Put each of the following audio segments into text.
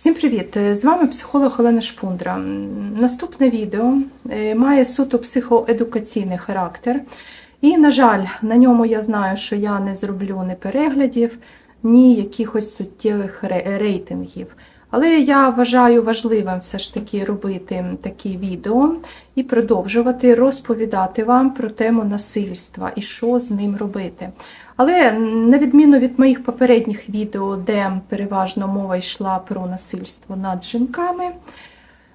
Всім привіт! З вами психолог Олена Шпундра. Наступне відео е, має суто психоедукаційний характер. І, на жаль, на ньому я знаю, що я не зроблю ні переглядів, ні якихось суттєвих рейтингів. Але я вважаю важливим все ж таки робити такі відео і продовжувати розповідати вам про тему насильства і що з ним робити. Але на відміну від моїх попередніх відео, де переважно мова йшла про насильство над жінками,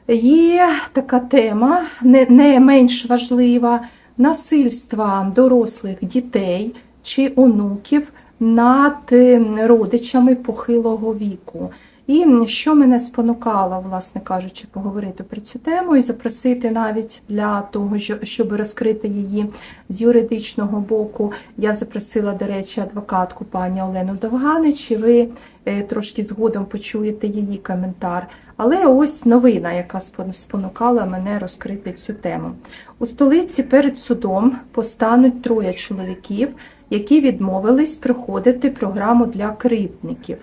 є така тема, не, не менш важлива, насильства дорослих дітей чи онуків над е, родичами похилого віку. І що мене спонукало, власне кажучи, поговорити про цю тему і запросити навіть для того, що- щоб розкрити її з юридичного боку, я запросила, до речі, адвокатку пані Олену Довганич, і ви е, трошки згодом почуєте її коментар. Але ось новина, яка спон- спонукала мене розкрити цю тему. У столиці перед судом постануть троє чоловіків, які відмовились проходити програму для кривдників.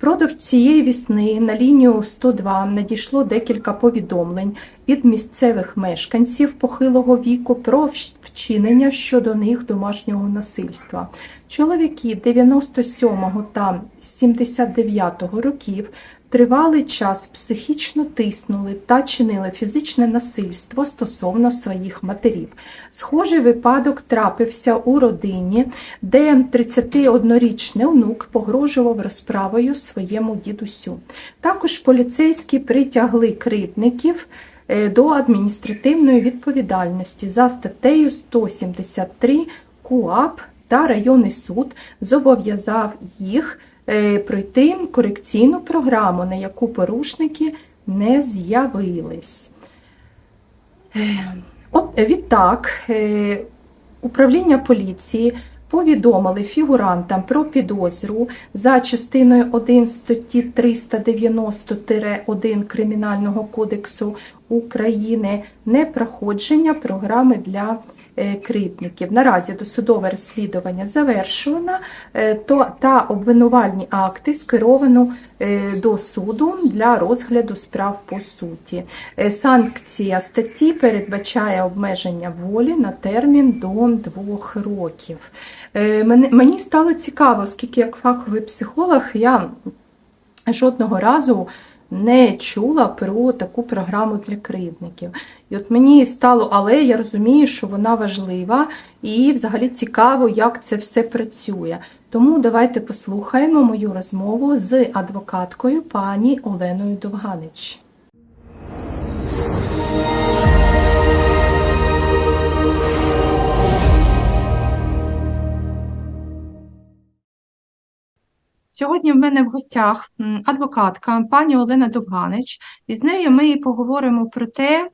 Впродовж цієї вісни на лінію 102 надійшло декілька повідомлень від місцевих мешканців похилого віку про вчинення щодо них домашнього насильства. Чоловіки 97 та 79 років тривалий час психічно тиснули та чинили фізичне насильство стосовно своїх матерів. Схожий випадок трапився у родині, де 31-річний онук погрожував розправою своєму дідусю. Також поліцейські притягли кривдників е, до адміністративної відповідальності за статтею 173 КУАП та районний суд зобов'язав їх пройти корекційну програму, на яку порушники не з'явились. Е, От е, відтак, е, управління поліції повідомили фігурантам про підозру за частиною 1 статті 390-1 Кримінального кодексу України непроходження програми для е. Наразі досудове розслідування завершено, е, то та обвинувальні акти скеровано е, до суду для розгляду справ по суті. Санкція статті передбачає обмеження волі на термін до двох років. Мені стало цікаво, оскільки як фаховий психолог я жодного разу не чула про таку програму для кривдників. І от мені стало, але я розумію, що вона важлива і взагалі цікаво, як це все працює. Тому давайте послухаємо мою розмову з адвокаткою пані Оленою Довганич. Сьогодні в мене в гостях адвокатка пані Олена Довганич, і з нею ми поговоримо про те.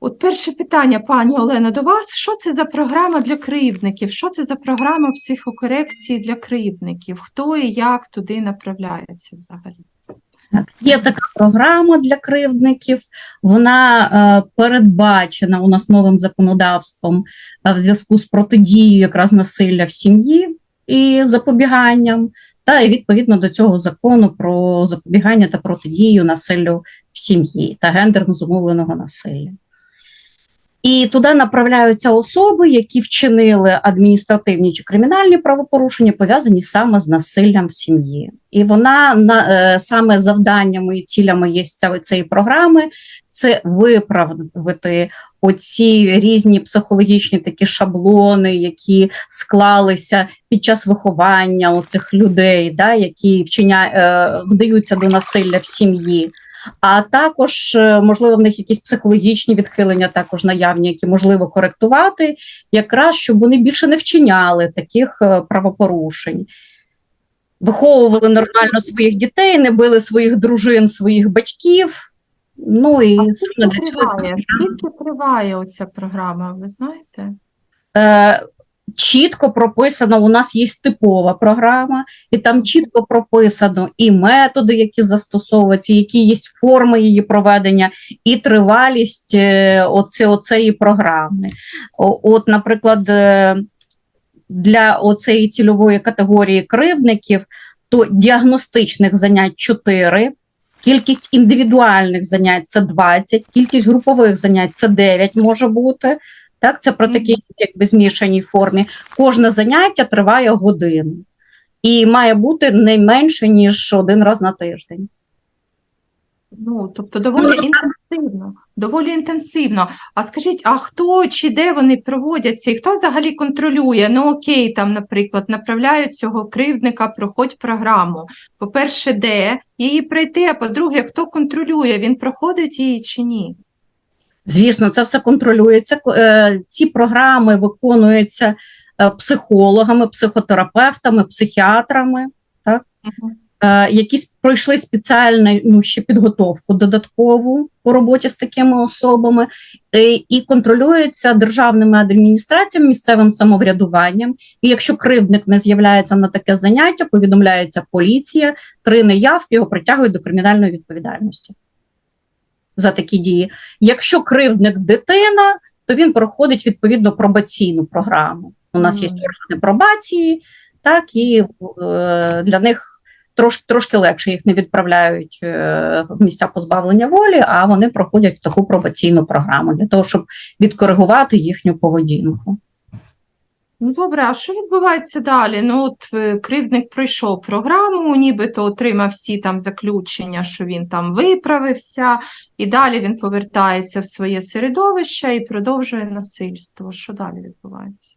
От перше питання, пані Олена, до вас: що це за програма для кривдників? Що це за програма психокорекції для кривдників? Хто і як туди направляється взагалі? Є така програма для кривдників, вона е, передбачена у нас новим законодавством е, в зв'язку з протидією якраз насилля в сім'ї і запобіганням, та і відповідно до цього закону про запобігання та протидію насиллю в сім'ї та гендерно зумовленого насилля. І туди направляються особи, які вчинили адміністративні чи кримінальні правопорушення, пов'язані саме з насиллям в сім'ї. І вона на е, саме завданнями і цілями є цієї програми це виправити оці різні психологічні такі шаблони, які склалися під час виховання оцих людей, да, які вчиня, е, вдаються до насилля в сім'ї. А також, е, можливо, в них якісь психологічні відхилення також наявні, які можливо коректувати, якраз щоб вони більше не вчиняли таких е, правопорушень. Виховували нормально своїх дітей, не били своїх дружин, своїх батьків. Ну і саме Скільки триває? Скільки триває оця програма, ви знаєте? е, чітко прописано, у нас є типова програма, і там чітко прописано і методи, які застосовуються, які є форми її проведення, і тривалість е, оце, оцеї програми. От, наприклад, е, для оцеї цільової категорії кривдників, то діагностичних занять 4, Кількість індивідуальних занять це 20, кількість групових занять це 9 може бути. Так, це про такі якби змішаній формі. Кожне заняття триває годину і має бути не менше ніж один раз на тиждень. Ну, тобто доволі інтенсивно, доволі інтенсивно. А скажіть, а хто чи де вони проводяться, і хто взагалі контролює? Ну окей, там, наприклад, направляють цього кривдника, проходь програму. По-перше, де її пройти, а по-друге, хто контролює, він проходить її чи ні? Звісно, це все контролюється. Е, Ці програми виконуються е, психологами, психотерапевтами, психіатрами, е, які пройшли спеціальну ну, ще підготовку додаткову по роботі з такими особами, і контролюється державними адміністраціями, місцевим самоврядуванням. І якщо кривдник не з'являється на таке заняття, повідомляється поліція, три неявки його притягують до кримінальної відповідальності за такі дії. Якщо кривдник дитина, то він проходить відповідно пробаційну програму. У нас є органи пробації, так і е, для них трошки трошки легше їх не відправляють е, в місця позбавлення волі, а вони проходять таку пробаційну програму для того, щоб відкоригувати їхню поведінку. Ну добре, а що відбувається далі? Ну, от е, кривдник пройшов програму, нібито отримав всі там заключення, що він там виправився, і далі він повертається в своє середовище і продовжує насильство. Що далі відбувається?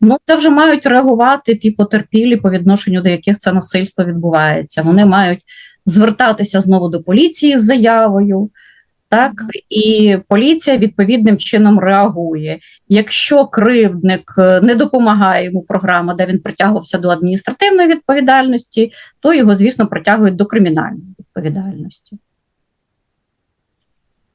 Ну, це вже мають реагувати ті потерпілі, по відношенню до яких це насильство відбувається. Вони мають звертатися знову до поліції з заявою. Так, і поліція відповідним чином реагує. Якщо кривдник е, не допомагає йому програма, де він притягувався до адміністративної відповідальності, то його, звісно, притягують до кримінальної відповідальності.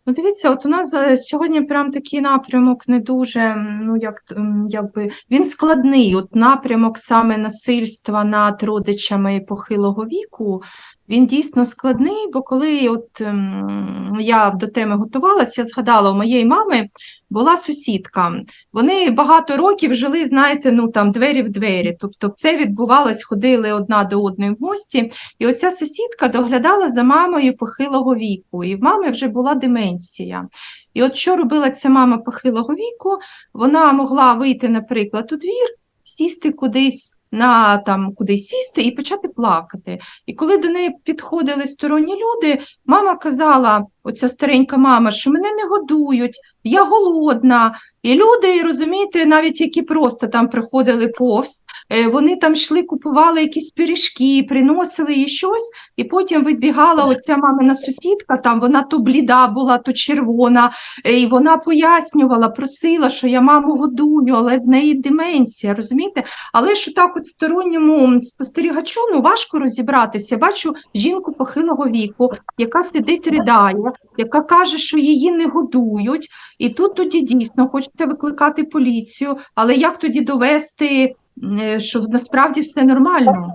Ну, дивіться, от у нас е, сьогодні прям такий напрямок не дуже, ну як якби він складний. От напрямок саме насильства над родичами похилого віку. Він дійсно складний, бо коли от ем, я до теми готувалася, я згадала, у моєї мами була сусідка. Вони багато років жили, знаєте, ну там двері в двері. Тобто це відбувалось, ходили одна до одної в гості. І оця сусідка доглядала за мамою похилого віку, і в мами вже була деменція. І от що робила ця мама похилого віку? Вона могла вийти, наприклад, у двір, сісти кудись на там кудись сісти і почати плакати. І коли до неї підходили сторонні люди, мама казала, оця старенька мама, що мене не годують, я голодна. І люди, розумієте, навіть які просто там приходили повз, е, вони там йшли, купували якісь пиріжки, приносили їй щось, і потім вибігала оця мамина сусідка, там вона то бліда була, то червона, е, і вона пояснювала, просила, що я маму годую, але в неї деменція, розумієте? Але ж так от сторонньому спостерігачу ну, важко розібратися. Бачу жінку похилого віку, яка сидить ридає, яка каже, що її не годують, і тут тоді дійсно хочеться викликати поліцію, але як тоді довести, е, що насправді все нормально?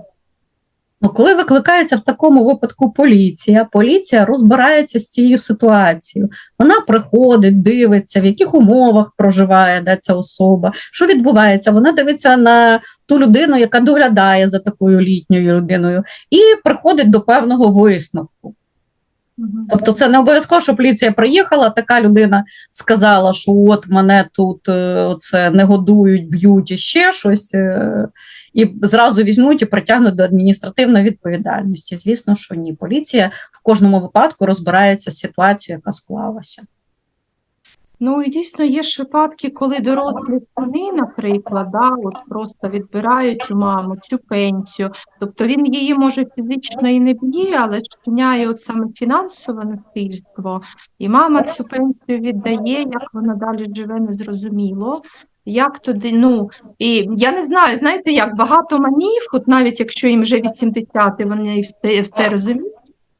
Ну, коли викликається в такому випадку поліція, поліція розбирається з цією ситуацією. Вона приходить, дивиться, в яких умовах проживає де ця особа, що відбувається. Вона дивиться на ту людину, яка доглядає за такою літньою людиною, і приходить до певного висновку. Тобто, це не обов'язково, що поліція приїхала, така людина сказала, що от мене тут е, оце не годують, б'ють і ще щось, е, і зразу візьмуть і притягнуть до адміністративної відповідальності. Звісно, що ні. Поліція в кожному випадку розбирається з ситуацією, яка склалася. Ну і дійсно є ж випадки, коли дорослі сини, наприклад, да, от просто відбирають у маму цю пенсію. Тобто він її може фізично і не б'є, але чиняє от саме фінансове насильство. І мама цю пенсію віддає, як вона далі живе, незрозуміло. Як туди, ну, і я не знаю, знаєте, як багато манів, от навіть якщо їм вже 80, і вони все, все розуміють,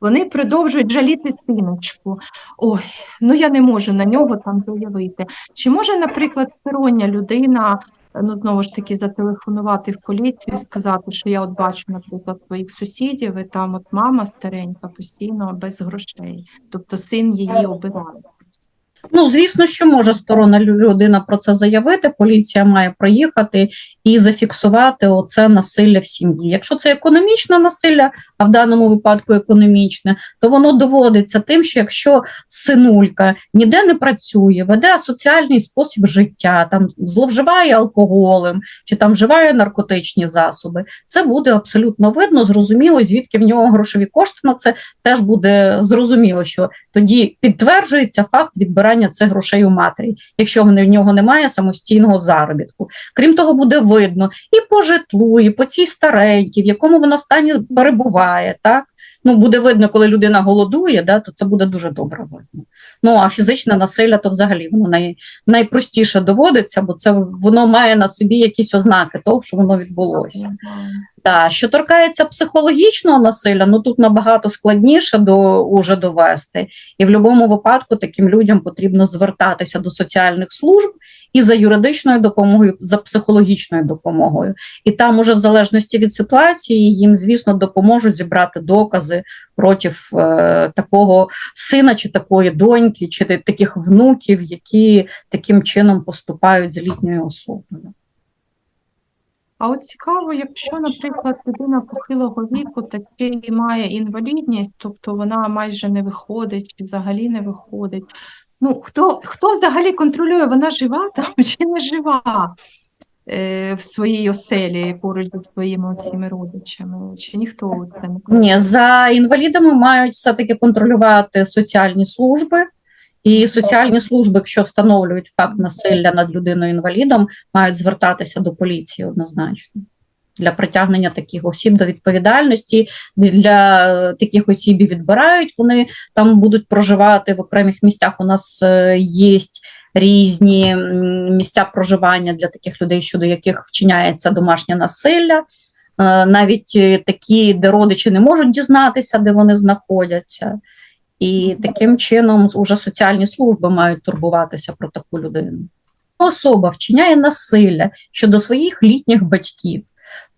вони продовжують жаліти синочку. Ой, ну я не можу на нього там заявити. Чи може, наприклад, стороння людина, ну знову ж таки, зателефонувати в поліцію і сказати, що я от бачу, наприклад, твоїх сусідів, і там от мама старенька постійно без грошей, тобто син її обирає. Ну, звісно, що може сторона людина про це заявити. Поліція має приїхати і зафіксувати оце насилля в сім'ї. Якщо це економічне насилля, а в даному випадку економічне, то воно доводиться тим, що якщо синулька ніде не працює, веде соціальний спосіб життя, там зловживає алкоголем чи там вживає наркотичні засоби, це буде абсолютно видно, зрозуміло, звідки в нього грошові кошти на це теж буде зрозуміло, що тоді підтверджується факт відбирання цих грошей у матері, якщо в нього немає самостійного заробітку. Крім того, буде видно і по житлу, і по цій старенькій, в якому вона стані перебуває. Так ну буде видно, коли людина голодує, да, то це буде дуже добре видно. Ну а фізичне насилля, то взагалі воно най, найпростіше доводиться, бо це воно має на собі якісь ознаки того, що воно відбулося. Да, що торкається психологічного насилля, ну тут набагато складніше до уже довести, і в будь-якому випадку таким людям потрібно звертатися до соціальних служб і за юридичною допомогою, за психологічною допомогою. І там, уже в залежності від ситуації, їм, звісно, допоможуть зібрати докази проти е, такого сина чи такої доньки, чи таких внуків, які таким чином поступають з літньою особою. А от цікаво, якщо, наприклад, людина похилого віку таки має інвалідність, тобто вона майже не виходить, чи взагалі не виходить. Ну, хто, хто взагалі контролює, вона жива там чи не жива е, в своїй оселі поруч зі своїми цими родичами? Чи ніхто це не? Ні, за інвалідами мають все-таки контролювати соціальні служби. І соціальні служби, якщо встановлюють факт насилля над людиною інвалідом, мають звертатися до поліції однозначно для притягнення таких осіб до відповідальності. Для таких осіб відбирають. Вони там будуть проживати в окремих місцях. У нас е, є різні місця проживання для таких людей, щодо яких вчиняється домашнє насилля. Е, Навіть е, такі, де родичі не можуть дізнатися, де вони знаходяться. І таким чином уже соціальні служби мають турбуватися про таку людину. Особа вчиняє насилля щодо своїх літніх батьків,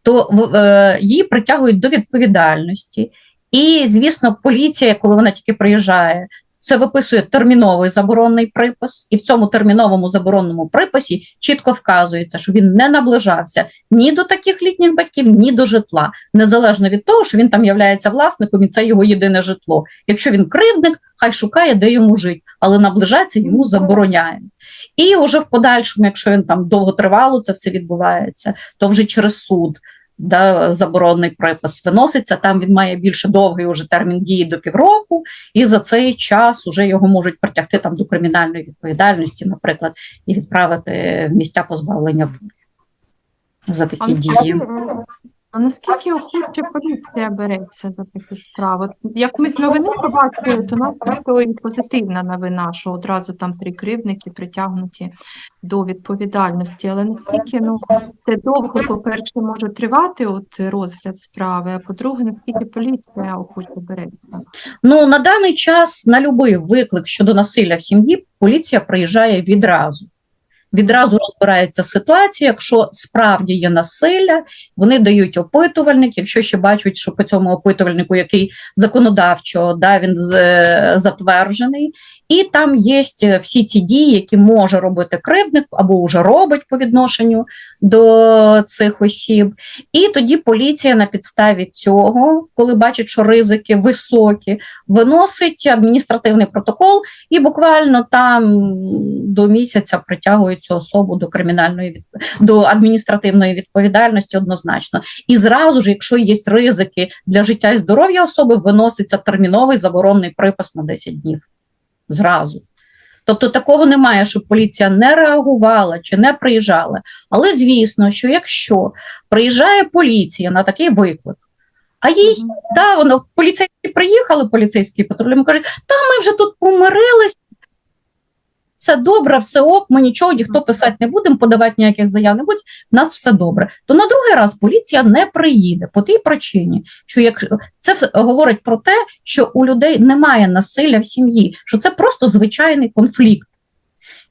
то е, її притягують до відповідальності. І, звісно, поліція, коли вона тільки приїжджає, це виписує терміновий заборонний припис, і в цьому терміновому заборонному приписі чітко вказується, що він не наближався ні до таких літніх батьків, ні до житла, незалежно від того, що він там являється власником, і це його єдине житло. Якщо він кривдник, хай шукає, де йому жити, але наближатися йому забороняє. І вже в подальшому, якщо він там довготривало це все відбувається, то вже через суд. Да, заборонний припис виноситься, там він має більше довгий уже термін дії до півроку, і за цей час уже його можуть притягти там до кримінальної відповідальності, наприклад, і відправити в місця позбавлення волі за такі дії. А наскільки охоче поліція береться за такі справи? Як ми з новини побачили, то нас то і позитивна новина, що одразу там три кривдники притягнуті до відповідальності. Але наскільки ну, це довго, по-перше, може тривати от розгляд справи, а по-друге, наскільки поліція охоче береться? Ну на даний час на будь-який виклик щодо насилля в сім'ї поліція приїжджає відразу. Відразу розбирається ситуація. Якщо справді є насилля, вони дають опитувальник. Якщо ще бачать, що по цьому опитувальнику, який законодавчо да, він затверджений, і там є всі ці дії, які може робити кривдник або вже робить по відношенню до цих осіб. І тоді поліція на підставі цього, коли бачить, що ризики високі, виносить адміністративний протокол і буквально там до місяця притягує цю особу до кримінальної від... до адміністративної відповідальності однозначно. І зразу ж, якщо є ризики для життя і здоров'я особи, виноситься терміновий заборонний припис на 10 днів. Зразу. Тобто такого немає, щоб поліція не реагувала чи не приїжджала. Але звісно, що якщо приїжджає поліція на такий виклик, а їй Да, воно поліцейські приїхали, поліцейські патрулі кажуть, та ми вже тут помирились. Все добре, все ок, ми нічого ніхто писати не будемо, подавати ніяких заяв не будь, в нас все добре. То на другий раз поліція не приїде по тій причині, що якщо це говорить про те, що у людей немає насилля в сім'ї, що це просто звичайний конфлікт.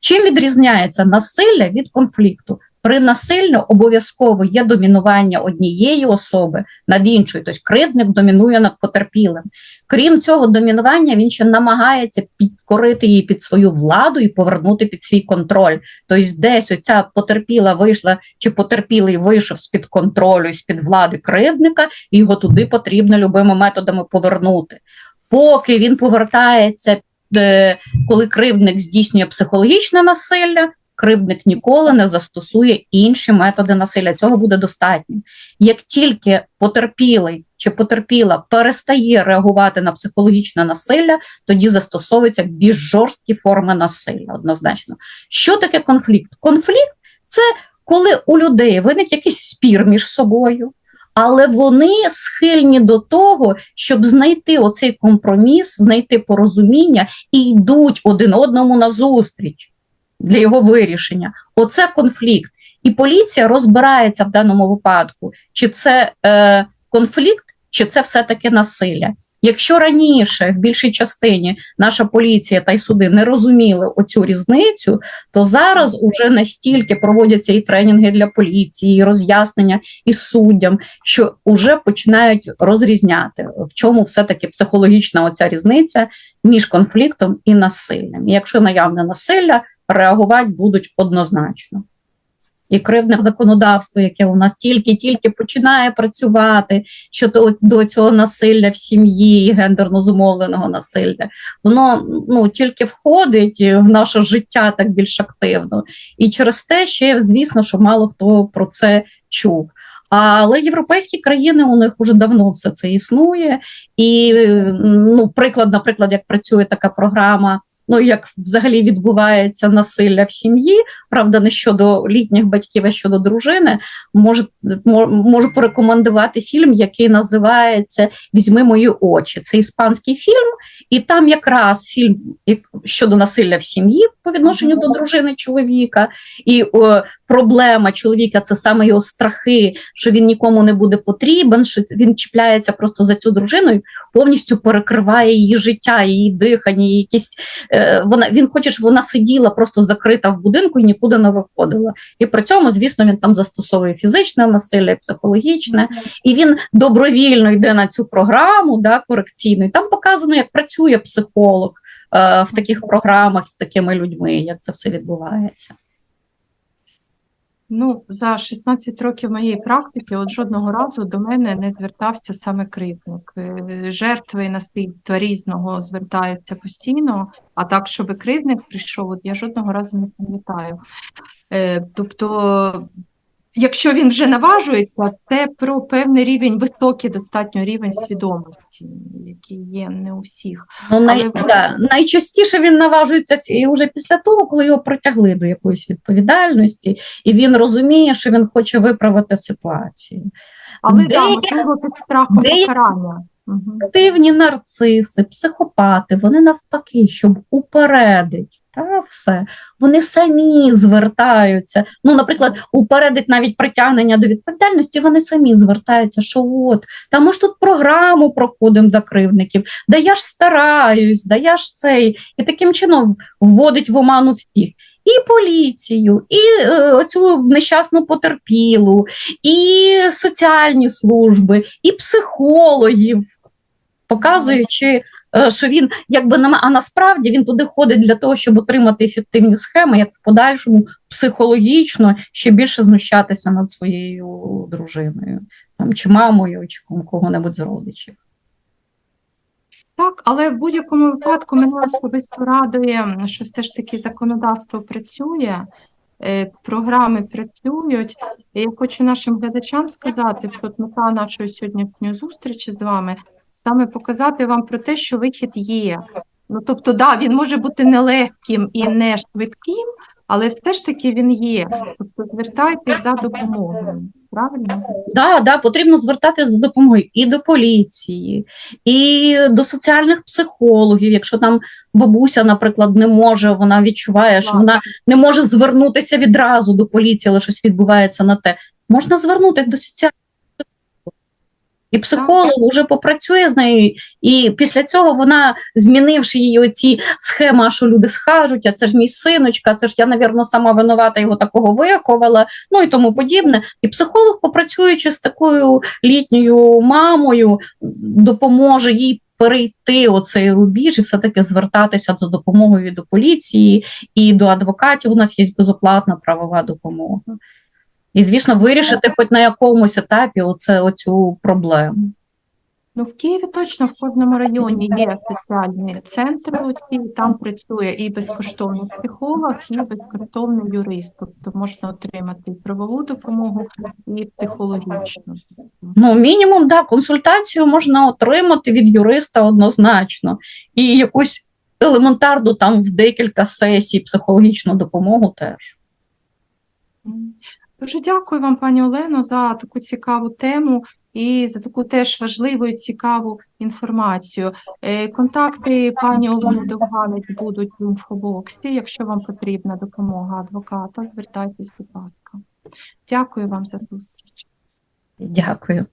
Чим відрізняється насилля від конфлікту? При насиллі обов'язково є домінування однієї особи над іншою, тобто кривдник домінує над потерпілим. Крім цього домінування, він ще намагається підкорити її під свою владу і повернути під свій контроль. Тобто, десь оця потерпіла вийшла, чи потерпілий вийшов з під контролю, з під влади кривдника, і його туди потрібно любими методами повернути. Поки він повертається, е, коли кривдник здійснює психологічне насилля, кривдник ніколи не застосує інші методи насилля. Цього буде достатньо. Як тільки потерпілий чи потерпіла перестає реагувати на психологічне насилля, тоді застосовуються більш жорсткі форми насилля. Однозначно, що таке конфлікт? Конфлікт це коли у людей виник якийсь спір між собою. Але вони схильні до того, щоб знайти оцей компроміс, знайти порозуміння і йдуть один одному назустріч для його вирішення. Оце конфлікт. І поліція розбирається в даному випадку, чи це е, конфлікт, чи це все-таки насилля. Якщо раніше в більшій частині наша поліція та й суди не розуміли оцю різницю, то зараз уже настільки проводяться і тренінги для поліції, і роз'яснення і суддям, що вже починають розрізняти, в чому все-таки психологічна оця різниця між конфліктом і насиллям. І якщо наявне насилля, реагувати будуть однозначно. І кривдне законодавство, яке у нас тільки-тільки починає працювати щодо до цього насилля в сім'ї, гендерно зумовленого насилля, воно ну тільки входить в наше життя так більш активно. І через те ще, звісно, що мало хто про це чув. Але європейські країни у них вже давно все це існує. І ну, приклад, наприклад, як працює така програма. Ну, як взагалі відбувається насилля в сім'ї, правда, не щодо літніх батьків, а щодо дружини, можу, можу порекомендувати фільм, який називається Візьми мої очі. Це іспанський фільм, і там якраз фільм щодо насилля в сім'ї по відношенню до дружини чоловіка, і о, проблема чоловіка це саме його страхи, що він нікому не буде потрібен, що він чіпляється просто за цю дружину і повністю перекриває її життя, її дихання, її якісь вона він хоче, щоб вона сиділа просто закрита в будинку і нікуди не виходила. І при цьому, звісно, він там застосовує фізичне насилля, і психологічне, і він добровільно йде на цю програму, да, корекційну. І там показано, як працює психолог. е, в таких програмах з такими людьми, як це все відбувається. Ну, за 16 років моєї практики, от жодного разу до мене не звертався саме кривдник. Е, Жертви насильства різного звертаються постійно, а так, щоб кривдник прийшов, от я жодного разу не пам'ятаю. Е, Тобто, якщо він вже наважується, це про певний рівень, високий достатньо рівень свідомості, який є не у всіх. Ну, най, Але- да, найчастіше він наважується і вже після того, коли його притягли до якоїсь відповідальності, і він розуміє, що він хоче виправити ситуацію. Але да, можливо, під страхом деякі- покарання. Активні нарциси, психопати, вони навпаки, щоб упередить. Та все, вони самі звертаються. Ну, наприклад, упередить навіть притягнення до відповідальності, вони самі звертаються, що от, та ми ж тут програму проходимо до кривдників, да я ж стараюсь, да я ж цей. І таким чином вводить в оману всіх. І поліцію, і е, оцю нещасну потерпілу, і соціальні служби, і психологів, показуючи, е, що він якби на а насправді він туди ходить для того, щоб отримати ефективні схеми, як в подальшому психологічно ще більше знущатися над своєю дружиною, там чи мамою, чи кого-небудь з родичів. Так, але в будь-якому випадку мене особисто радує, що все ж таки законодавство працює, е, програми працюють. І я хочу нашим глядачам сказати, що мета нашої сьогоднішньої зустрічі з вами саме показати вам про те, що вихід є. Ну, тобто, да, він може бути нелегким і не швидким, але все ж таки він є. Тобто звертайтесь за допомогою. Правильно? Да, да, потрібно звертатися за допомогою і до поліції, і до соціальних психологів. Якщо там бабуся, наприклад, не може, вона відчуває, що вона не може звернутися відразу до поліції, але щось відбувається на те. Можна звернутися до соціальних. І психолог вже попрацює з нею, і після цього вона, змінивши її оці схеми, що люди скажуть, а це ж мій синочка, це ж я, навірно, сама винувата його такого виховала, ну і тому подібне. І психолог, попрацюючи з такою літньою мамою, допоможе їй перейти оцей рубіж і все-таки звертатися за допомогою до поліції і до адвокатів. У нас є безоплатна правова допомога. І, звісно, вирішити хоч на якомусь етапі оце, оцю проблему. Ну, в Києві точно в кожному районі є спеціальні центри, оці, там працює і безкоштовний психолог, і безкоштовний юрист. Тобто можна отримати і правову допомогу, і психологічну. Ну, мінімум, да, консультацію можна отримати від юриста однозначно. І якусь елементарну там в декілька сесій психологічну допомогу теж. Дуже дякую вам, пані Олено, за таку цікаву тему і за таку теж важливу і цікаву інформацію. Е, Контакти пані Олени Довганець будуть в інфобоксі. Якщо вам потрібна допомога адвоката, звертайтесь, будь ласка. Дякую вам за зустріч. Дякую.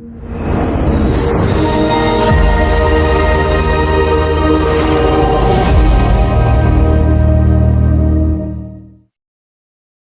Дякую.